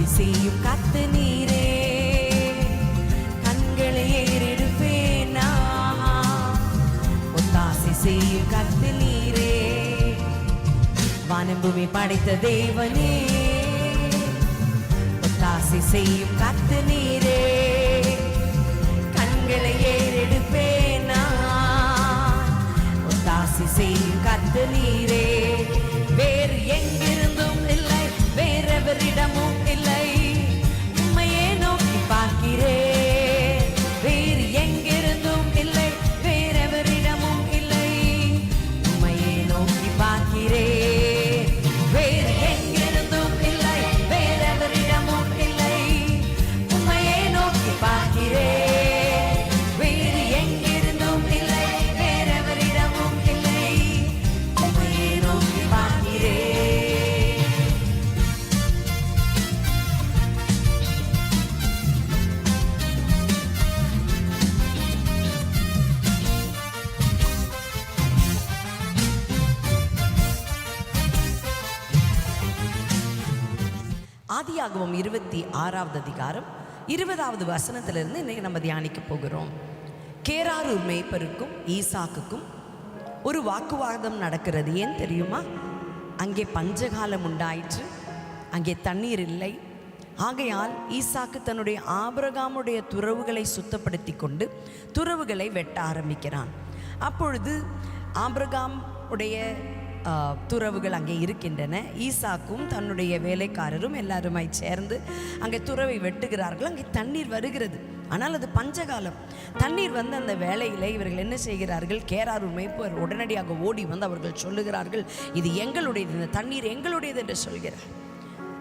ஆட்சி செய்யும் கத்து நீரே. கண்களை ஏறெடுப்பேனா ஒத்தாசி செய்யும் கத்து நீரே. வானம்பூமி படைத்த தேவனே. ஒத்தாசி செய்யும் கத்து நீரே. கண்களை ஏறெடுப்பேனா ஒத்தாசி செய்யும் கத்து நீரே. வேறு எங்கிருந்தும் இல்லை வேறெவரிடமும் ஆதியாகவும் இருபத்தி ஆறாவது அதிகாரம் இருபதாவது வசனத்திலிருந்து இன்றைக்கி நம்ம தியானிக்க போகிறோம். கேராரூர் மேய்ப்பருக்கும் ஈசாக்குக்கும் ஒரு வாக்குவாதம் நடக்கிறது. ஏன் தெரியுமா? அங்கே பஞ்சகாலம் உண்டாயிற்று. அங்கே தண்ணீர் இல்லை. ஆகையால் ஈசாக்கு தன்னுடைய ஆபரகாமுடைய துறவுகளை சுத்தப்படுத்தி கொண்டு துறவுகளை வெட்ட ஆரம்பிக்கிறான். அப்பொழுது ஆபிரகாம் உடைய துறவுகள் அங்கே இருக்கின்றன. ஈசாக்கும் தன்னுடைய வேலைக்காரரும் எல்லாருமாய் சேர்ந்து அங்கே துறவை வெட்டுகிறார்கள். அங்கே தண்ணீர் வருகிறது. ஆனால் அது பஞ்சகாலம். தண்ணீர் வந்து அந்த வேலையில் இவர்கள் என்ன செய்கிறார்கள்? கேராரூர் மேய்ப்பவர் உடனடியாக ஓடி வந்து அவர்கள் சொல்லுகிறார்கள் இது எங்களுடையது. இந்த தண்ணீர் எங்களுடையது என்று சொல்கிறார்.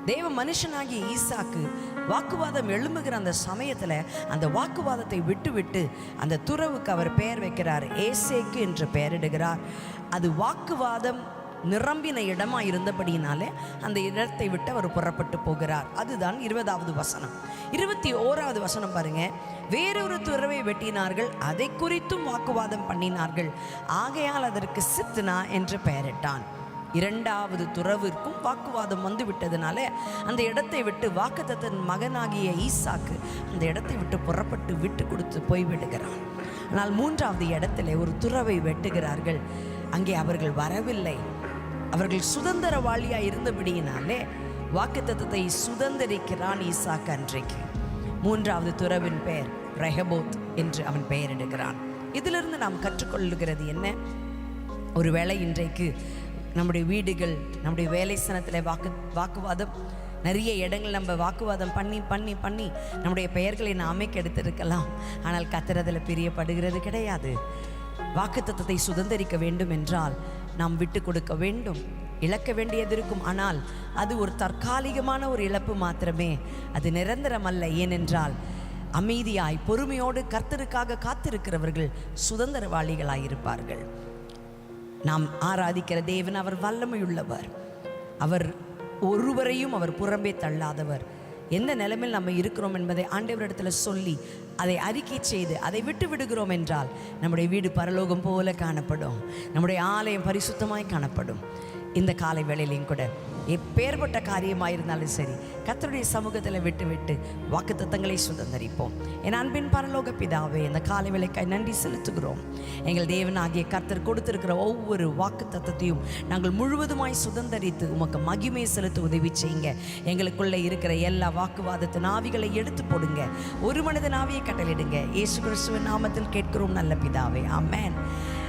தேவ மனுஷனாகிய ஈசாக்கு வாக்குவாதம் எழும்புகிற அந்த சமயத்தில் அந்த வாக்குவாதத்தை விட்டுவிட்டு அந்த துறவுக்கு அவர் பெயர் வைக்கிறார். ஏசேக்கு என்று பெயரிடுகிறார். அது வாக்குவாதம் நிரம்பின இடமா இருந்தபடியினாலே அந்த இடத்தை விட்டு அவர் புறப்பட்டு போகிறார். அதுதான் இருபதாவது வசனம். இருபத்தி ஓராவது வசனம் பாருங்க. வேறொரு துறவை வெட்டினார்கள். அதை குறித்தும் வாக்குவாதம் பண்ணினார்கள். ஆகையால் அதற்கு சித்னா என்று பெயரிட்டான். இரண்டாவது துறவிற்கும் வாக்குவாதம் வந்து விட்டதுனால அந்த இடத்தை விட்டு வாக்குத்தத்தன் மகனாகிய ஈசாக்கு அந்த இடத்தை விட்டு புறப்பட்டு விட்டு கொடுத்து போய்விடுகிறான் ஆனால் மூன்றாவது இடத்துல ஒரு துறவை வெட்டுகிறார்கள். அங்கே அவர்கள் வரவில்லை. அவர்கள் சுதந்திரவாளியாக இருந்தபடியினாலே வாக்குத்தத்தத்தை சுதந்திரிக்கிறான் ஈசாக்கு அன்றைக்கு. மூன்றாவது துறவின் பெயர் ரெஹபோத் என்று அவன் பெயரிடுகிறான். இதிலிருந்து நாம் கற்றுக்கொள்ளுகிறது என்ன? ஒருவேளை இன்றைக்கு நம்முடைய வீடுகள் நம்முடைய வேலை ஸ்தலத்தில் வாக்கு வாக்குவாதம் நிறைய இடங்கள் நம்ம வாக்குவாதம் பண்ணி பண்ணி பண்ணி நம்முடைய பெயர்களை நாமே கெடுத்திருக்கலாம். ஆனால் கத்திரதில் பிரியப்படுகிறது கிடையாது. வாக்குத்தத்தத்தை சுதந்திரிக்க வேண்டும் என்றால் நாம் விட்டு கொடுக்க வேண்டும். இழக்க வேண்டியது இருக்கும். ஆனால் அது ஒரு தற்காலிகமான ஒரு இழப்பு மாத்திரமே. அது நிரந்தரம் அல்ல. ஏனென்றால் அமைதியாய் பொறுமையோடு கர்த்தருக்காக காத்திருக்கிறவர்கள் சுதந்திரவாளிகளாயிருப்பார்கள். இருப்பார்கள் நாம் ஆராதிக்கிற தேவன் அவர் வல்லமையுள்ளவர். அவர் ஒருவரையும் அவர் புறம்பே தள்ளாதவர். எந்த நிலைமையில் நம்ம இருக்கிறோம் என்பதை ஆண்டவரிடத்தில் சொல்லி அதை அறிக்கை செய்து அதை விட்டு விடுகிறோம் என்றால் நம்முடைய வீடு பரலோகம் போல காணப்படும். நம்முடைய ஆலயம் பரிசுத்தமாய் காணப்படும். இந்த காலை வேளையிலையும் கூட எப்பேற்பட்ட காரியமாக இருந்தாலும் சரி கர்த்தருடைய சமூகத்தில் விட்டு விட்டு வாக்குத்தத்தங்களை சுதந்திரிப்போம். என் அன்பின் பரலோக பிதாவே இந்த காலை விலைக்காய் நன்றி செலுத்துகிறோம். எங்கள் தேவனாகிய கர்த்தர் கொடுத்திருக்கிற ஒவ்வொரு வாக்குத்தத்தத்தையும் நாங்கள் முழுவதுமாய் சுதந்திரித்து உமக்கு மகிமை செலுத்த உதவி செய்யுங்க. எங்களுக்குள்ளே இருக்கிற எல்லா வாக்குவாதத்தின் ஆவிகளை எடுத்து போடுங்க. ஒரு மனிதன் ஆவியை கட்டளிடுங்க இயேசு கிறிஸ்துவின் நாமத்தில் கேட்கிறோம் நல்ல பிதாவே. ஆமேன்.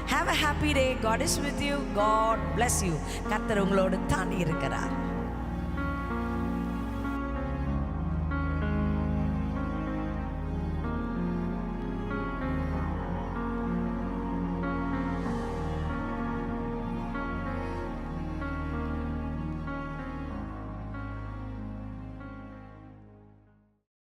Have a happy day God is with you God bless you கத்தர் உங்களோடு தான் இருக்கிறார்.